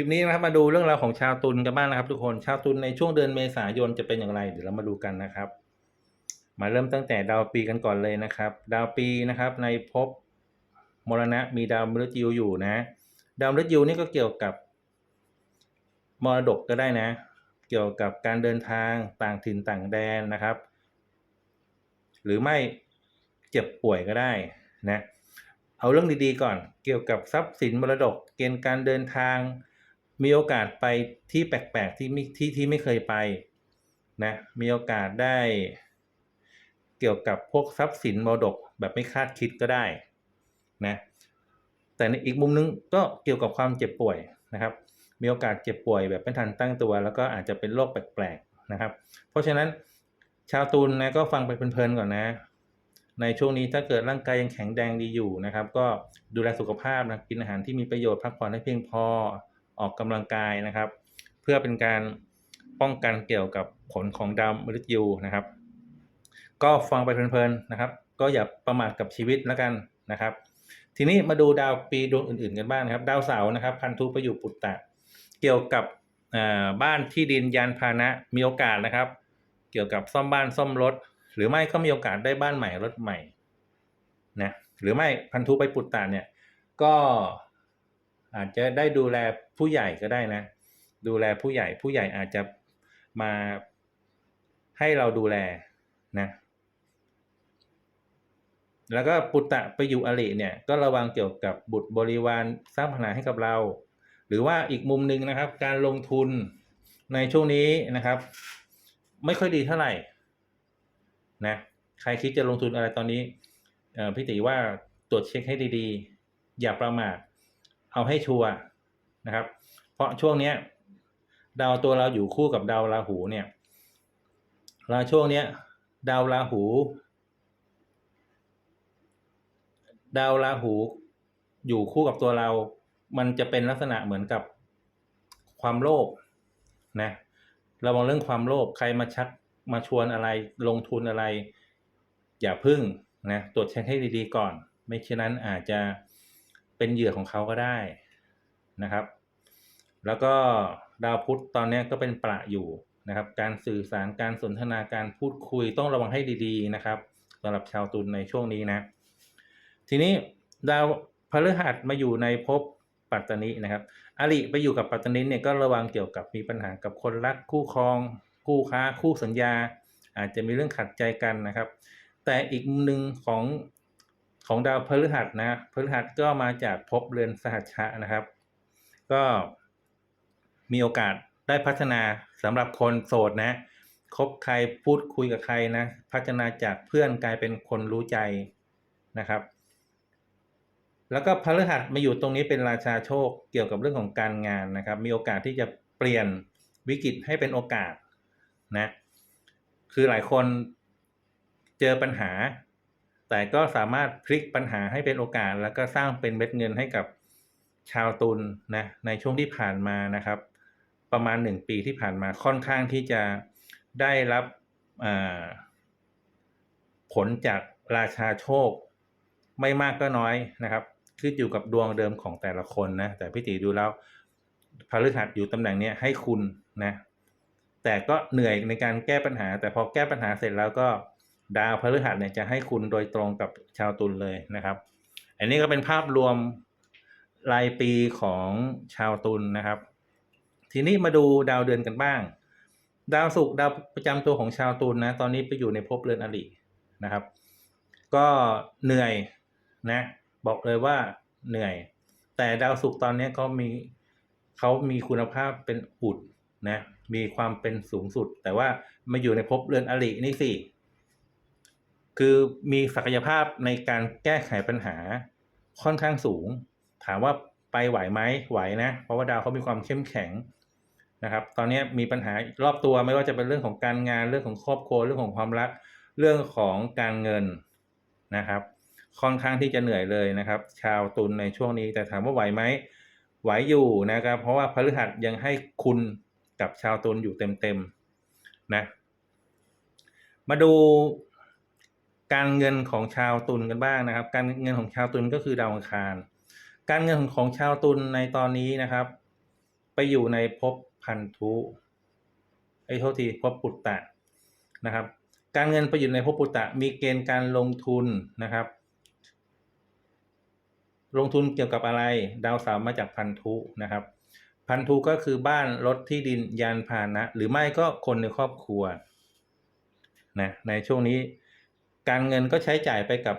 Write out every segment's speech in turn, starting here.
ลิปนี้นะครับมาดูเรื่องราวของชาวตุลกันบ้างนะครับ ทุกคนชาวตุลในช่วงเดือนเมษายนจะเป็นอย่างไรเดี๋ยวเรามาดูกันนะครับ มาเริ่มตั้งแต่ดาวปีกันก่อนเลยนะครับ ดาวปีนะครับในภพมรณะมีดาวมฤตยูอยู่นะ ดาวมฤตยูนี่ก็เกี่ยวกับมรดกก็ได้นะ เกี่ยวกับการเดินทางต่างถิ่นต่างแดนนะครับ หรือไม่เจ็บป่วยก็ได้นะเอาเรื่องดีๆก่อน เกี่ยวกับทรัพย์สินมรดก เกณฑ์การเดินทาง มีโอกาสไปที่แปลกๆที่ไม่ที่ที่ไม่เคยไปนะมีโอกาสได้เกี่ยวกับพวกทรัพย์สินมรดกแบบไม่คาดคิดก็ได้นะแต่ในอีกมุมนึงก็เกี่ยวกับความเจ็บป่วยนะครับ มีโอกาสเจ็บป่วยแบบไม่ทันตั้งตัว แล้วก็อาจจะเป็นโรคแปลกๆนะครับ เพราะฉะนั้นชาวตุลนะก็ฟังไปเพลินๆก่อนนะ ในช่วงนี้ถ้าเกิดร่างกายยังแข็งแรงดีอยู่นะครับ ก็ดูแลสุขภาพนะกินอาหารที่มีประโยชน์พักผ่อนให้เพียงพอ ออกกำลังกายนะครับ เพื่อเป็นการป้องกันเกี่ยวกับผลของดาวมฤตยูนะครับ ก็ฟังไปเพลินๆนะครับ ก็อย่าประมาทกับชีวิตแล้วกันนะครับ ทีนี้มาดูดาวปีดวงอื่นๆกันบ้างนะครับ ดาวเสาร์นะครับ พันธุประยุปุตตะ เกี่ยวกับบ้านที่ดินยานพาหนะมีโอกาสนะครับ เกี่ยวกับซ่อมบ้านซ่อมรถ หรือไม่ก็มีโอกาสได้บ้านใหม่รถใหม่นะหรือไม่พันธุไปปุตตะเนี่ยก็ อาจจะได้ดูแลผู้ใหญ่ก็ได้นะ ดูแลผู้ใหญ่ผู้ใหญ่อาจจะมาให้เราดูแลนะ แล้วก็ปุตตะไปอยู่อริเนี่ยก็ระวังเกี่ยวกับบุตรบริวารสร้างปัญหาให้กับเรา หรือว่าอีกมุมหนึ่งนะครับ การลงทุนในช่วงนี้นะครับ ไม่ค่อยดีเท่าไหร่นะใครคิดจะลงทุนอะไรตอนนี้พี่ติว่าตรวจเช็คให้ดีๆ อย่าประมาท เอาให้ชัวร์นะครับ เพราะช่วงเนี้ยดาวตัวเราอยู่คู่กับดาวราหูเนี่ยแล้วช่วงเนี้ยดาวราหู ดาวราหู อยู่คู่กับตัวเรา มันจะเป็นลักษณะเหมือนกับความโลภนะระวังเรื่องความโลภใครมาชักมาชวนอะไรลงทุนอะไร อย่าพึ่งนะตรวจเช็คให้ดีๆก่อน ไม่เช่นนั้นอาจจะ เป็นเหยื่อของเขาก็ได้นะครับ แล้วก็ดาวพุธตอนนี้ก็เป็นประอยู่นะครับ การสื่อสารการสนทนาการพูดคุยต้องระวังให้ดีๆนะครับสำหรับชาวตุลในช่วงนี้นะ ทีนี้ดาวพฤหัสมาอยู่ในภพปัตตานินะครับ อริไปอยู่กับปัตตานิเนี่ยก็ระวังเกี่ยวกับมีปัญหากับคนรักคู่ครอง คู่ค้า คู่สัญญา อาจจะมีเรื่องขัดใจกันนะครับ แต่อีกมุมหนึ่งของ ของดาวพฤหัสนะพฤหัสก็มาจากภพเรือนสหัชชะนะครับ ก็มีโอกาสได้พัฒนาสำหรับคนโสดนะคบใครพูดคุยกับใครนะพัฒนาจากเพื่อนกลายเป็นคนรู้ใจนะครับ แล้วก็พฤหัสมาอยู่ตรงนี้เป็นราชาโชคเกี่ยวกับเรื่องของการงานนะครับ มีโอกาสที่จะเปลี่ยนวิกฤตให้เป็นโอกาสนะคือหลายคนเจอปัญหา แต่ก็สามารถพลิกปัญหาให้เป็นโอกาส แล้วก็สร้างเป็นเม็ดเงินให้กับชาวตุลนะในช่วงที่ผ่านมานะครับ ประมาณหนึ่งปีที่ผ่านมาค่อนข้างที่จะได้รับผลจากราชาโชค ไม่มากก็น้อยนะครับขึ้นอยู่กับดวงเดิมของแต่ละคนนะแต่พี่ตีดูแล้วพฤหัสอยู่ตำแหน่งนี้ให้คุณนะแต่ก็เหนื่อยในการแก้ปัญหา แต่พอแก้ปัญหาเสร็จแล้วก็ ดาวพฤหัสเนี่ยจะให้คุณโดยตรงกับชาวตุลเลยนะครับ อันนี้ก็เป็นภาพรวมรายปีของชาวตุลนะครับ ทีนี้มาดูดาวเดือนกันบ้าง ดาวศุกร์ดาวประจำตัวของชาวตุลนะตอนนี้ไปอยู่ในภพเรือนอรินะครับ ก็เหนื่อยนะบอกเลยว่าเหนื่อย แต่ดาวศุกร์ตอนนี้เขามีเขามีคุณภาพเป็นอุดนะมีความเป็นสูงสุด แต่ว่ามาอยู่ในภพเรือนอรินี่สิ คือมีศักยภาพในการแก้ไขปัญหาค่อนข้างสูง ถามว่าไปไหวไหมไหวนะ เพราะว่าดาวเขามีความเข้มแข็งนะครับ ตอนนี้มีปัญหารอบตัวไม่ว่าจะเป็นเรื่องของการงานเรื่องของครอบครัวเรื่องของความรัก เรื่องของการเงินนะครับ ค่อนข้างที่จะเหนื่อยเลยนะครับ ชาวตุลในช่วงนี้แต่ถามว่าไหวไหมไหวอยู่นะครับ เพราะว่าพฤหัสยังให้คุณกับชาวตุลอยู่เต็มๆนะ มาดู การเงินของชาวตุลกันบ้างนะครับ การเงินของชาวตุลก็คือดาวอังคาร การเงินของชาวตุลในตอนนี้นะครับ ไปอยู่ในภพพันธุไอ้โทษทีภพปุตตะนะครับ การเงินไปอยู่ในภพปุตตะ มีเกณฑ์การลงทุนนะครับ ลงทุนเกี่ยวกับอะไร ดาวเสาร์มาจากพันธุนะครับ พันธุก็คือบ้านรถที่ดินยานพาหนะ หรือไม่ก็คนในครอบครัวนะในช่วงนี้ การเงินก็ใช้จ่ายไปกับ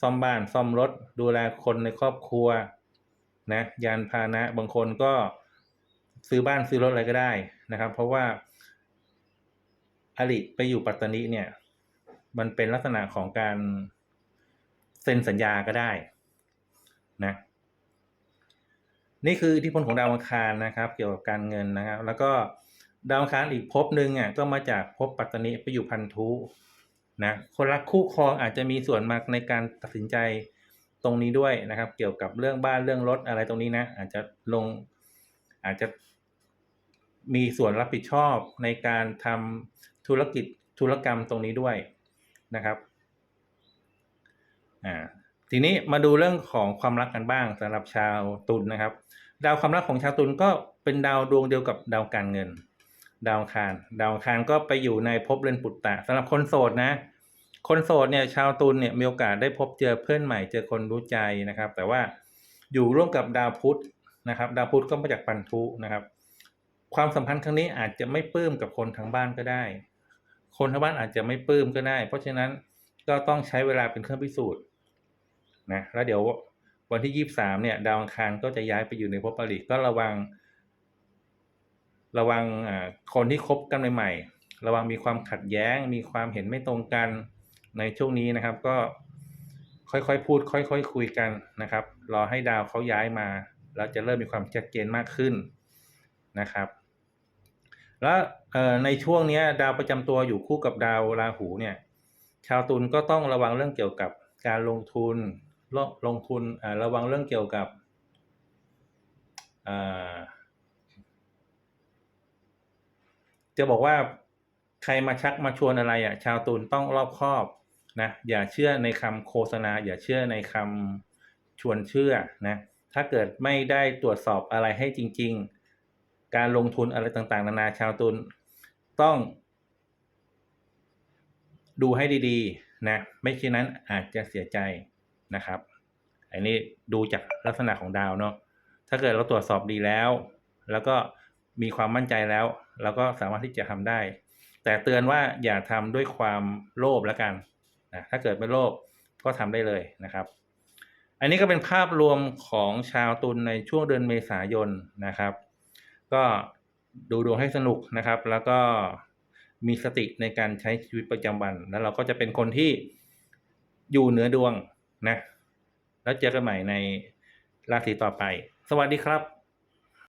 ซ่อมบ้านซ่อมรถ ดูแลคนในครอบครัว นะ ยานพาหนะ บางคนก็ซื้อบ้านซื้อรถอะไรก็ได้นะครับ เพราะว่าอริไปอยู่ปัตตานีเนี่ย มันเป็นลักษณะของการเซ็นสัญญาก็ได้นะ นี่คืออิทธิพลของดาวอังคารนะครับ เกี่ยวกับการเงินนะครับ แล้วก็ ดาวอังคารอีกภพหนึ่งอะก็มาจากภพปัตตานีไปอยู่พันธุนะคนรักคู่ครองอาจจะมีส่วนมากในการตัดสินใจตรงนี้ด้วยนะครับ เกี่ยวกับเรื่องบ้านเรื่องรถอะไรตรงนี้นะ อาจจะลงอาจจะมีส่วนรับผิดชอบในการทำธุรกิจธุรกรรมตรงนี้ด้วยนะครับอ่าทีนี้มาดูเรื่องของความรักกันบ้างสำหรับชาวตุลนะครับ ดาวความรักของชาวตุลก็เป็นดาวดวงเดียวกับดาวการเงิน ดาวคาร ดาวคารก็ไปอยู่ในภพเรือนปุตตะสำหรับคนโสดนะ คนโสดเนี่ยชาวตุลเนี่ยมีโอกาสได้พบเจอเพื่อนใหม่เจอคนรู้ใจนะครับ แต่ว่าอยู่ร่วมกับดาวพุธนะครับ ดาวพุธก็มาจากปันทุนะครับ ความสัมพันธ์ครั้งนี้อาจจะไม่ปลื้มกับคนทางบ้านก็ได้ คนทางบ้านอาจจะไม่ปลื้มก็ได้ เพราะฉะนั้นก็ต้องใช้เวลาเป็นเครื่องพิสูจน์นะแล้วเดี๋ยววันที่ยี่สามเนี่ย ดาวอังคารก็จะย้ายไปอยู่ในภพอริก็ระวัง ระวังคนที่คบกันใหม่ๆ ระวังมีความขัดแย้ง มีความเห็นไม่ตรงกันในช่วงนี้นะครับ ก็ค่อยๆพูด ค่อยๆคคุยกันนะครับ รอให้ดาวเขาย้ายมาแล้วจะเริ่มมีความชัดเจนมากขึ้นนะครับ แล้วในช่วงนี้ดาวประจำตัวอยู่คู่กับดาวราหูเนี่ยชาวตุลก็ต้องระวังเรื่องเกี่ยวกับการลงทุนลงลงทุนระวังเรื่องเกี่ยวกับอ่า จะบอกว่าใครมาชักมาชวนอะไรอะ ชาวตุลต้องรอบคอบนะอย่าเชื่อในคำโฆษณา อย่าเชื่อในคำชวนเชื่อนะถ้าเกิดไม่ได้ตรวจสอบอะไรให้จริง ๆ การลงทุนอะไรต่างๆ นานาชาวตุลต้อง ดูให้ดีๆ นะ ไม่เช่นนั้นอาจจะเสียใจนะครับ อันนี้ดูจากลักษณะของดาวเนาะถ้าเกิดเราตรวจสอบดีแล้ว แล้วก็ มีความมั่นใจแล้ว เราก็สามารถที่จะทำได้ แต่เตือนว่าอย่าทำด้วยความโลภแล้วกันนะถ้าเกิดไม่โลภก็ทำได้เลยนะครับ อันนี้ก็เป็นภาพรวมของชาวตุลในช่วงเดือนเมษายนนะครับ ก็ดูดวงให้สนุกนะครับ แล้วก็มีสติในการใช้ชีวิตประจำวัน แล้วเราก็จะเป็นคนที่อยู่เหนือดวงนะ แล้วเจอกันใหม่ในราศีต่อไป สวัสดีครับ